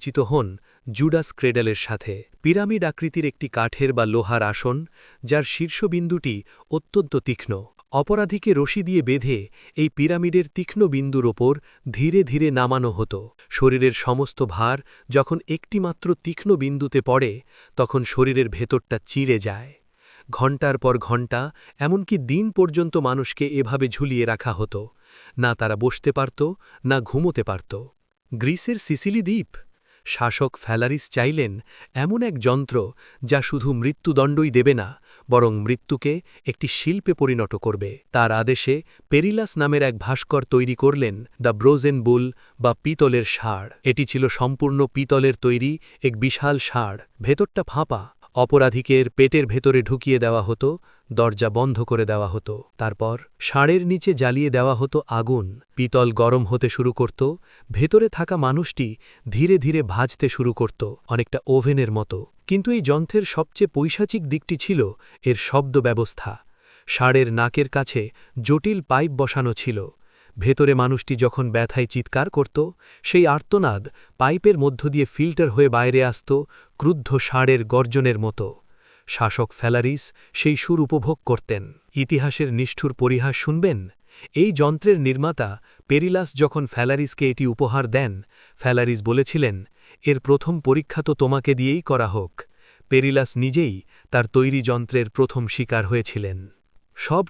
চিত হন জুডাস ক্রেডালের সাথে। পিরামিড আকৃতির একটি কাঠের বা লোহার আসন, যার শীর্ষবিন্দুটি অত্যন্ত তীক্ষ্ণ। অপরাধীকে রশি দিয়ে বেঁধে এই পিরামিডের তীক্ষ্ণ বিন্দুর ওপর ধীরে ধীরে নামানো হতো। শরীরের সমস্ত ভার যখন একটিমাত্র তীক্ষ্ণ বিন্দুতে পড়ে, তখন শরীরের ভেতরটা চিড়ে যায়। ঘণ্টার পর ঘণ্টা, এমনকি দিন পর্যন্ত মানুষকে এভাবে ঝুলিয়ে রাখা হতো। না তারা বসতে পারত, না ঘুমোতে পারত। গ্রিসের সিসিলি দ্বীপ? শাসক ফ্যালারিস চাইলেন এমন এক যন্ত্র যা শুধু মৃত্যুদণ্ডই দেবে না, বরং মৃত্যুকে একটি শিল্পে পরিণত করবে। তার আদেশে পেরিলাস নামের এক ভাস্কর তৈরি করলেন দ্য ব্রোজেন বুল বা পিতলের ষাঁড়। এটি ছিল সম্পূর্ণ পিতলের তৈরি এক বিশাল ষাঁড়। ভেতরটা ফাঁপা অপরাধীকের পেটের ভেতরে ঢুকিয়ে দেওয়া হতো, দরজা বন্ধ করে দেওয়া হতো। তারপর ষাঁড়ের নিচে জ্বালিয়ে দেওয়া হতো আগুন। পিতল গরম হতে শুরু করত, ভেতরে থাকা মানুষটি ধীরে ধীরে ভাজতে শুরু করত, অনেকটা ওভেনের মতো। কিন্তু এই যন্ত্রের সবচেয়ে পৈশাচিক দিকটি ছিল এর শব্দ ব্যবস্থা ষাঁড়ের নাকের কাছে জটিল পাইপ বসানো ছিল। ভেতরে মানুষটি যখন ব্যথায় চিৎকার করত, সেই আর্তনাদ পাইপের মধ্য দিয়ে ফিল্টার হয়ে বাইরে আসত ক্রুদ্ধ ষাঁড়ের গর্জনের মতো। শাসক ফ্যালারিস সেই সুর উপভোগ করতেন। ইতিহাসের নিষ্ঠুর পরিহাস শুনবেন? এই যন্ত্রের নির্মাতা পেরিলাস যখন ফ্যালারিসকে এটি উপহার দেন, ফ্যালারিস বলেছিলেন, এর প্রথম পরীক্ষা তো তোমাকে দিয়েই করা হোক। পেরিলাস নিজেই তার তৈরি যন্ত্রের প্রথম শিকার হয়েছিলেন। সব